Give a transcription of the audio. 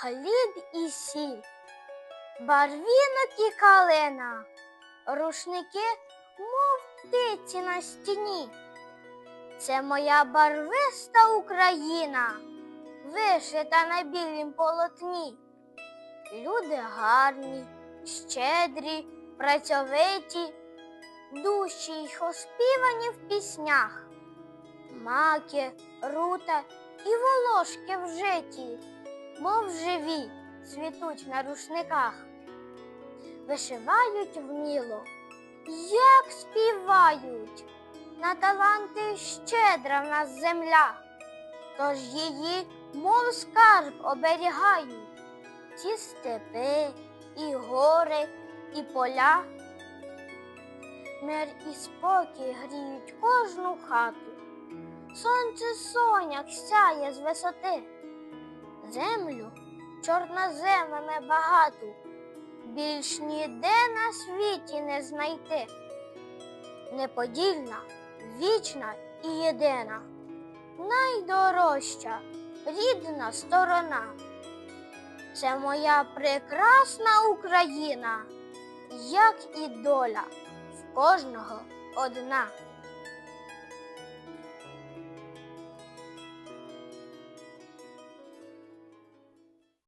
хліб і сіль, барвінок і калина, рушники, мов птиці на стіні. Це моя барвиста Україна, вишита на білім полотні. Люди гарні, щедрі, працьовиті, душі й оспівані в піснях. Маки, рута і волошки в житті, мов живі, цвітуть на рушниках. Вишивають вміло, як співають, на таланти щедра в нас земля, тож її, мов скарб, оберігають ті степи, і гори, і поля. Мир і спокій гріють кожну хату. Сонце соняк сяє з висоти. Землю чорноземами багату, більш ніде на світі не знайти. Неподільна, вічна і єдина, найдорожча, рідна сторона. Це моя прекрасна Україна, як і доля в кожного одна.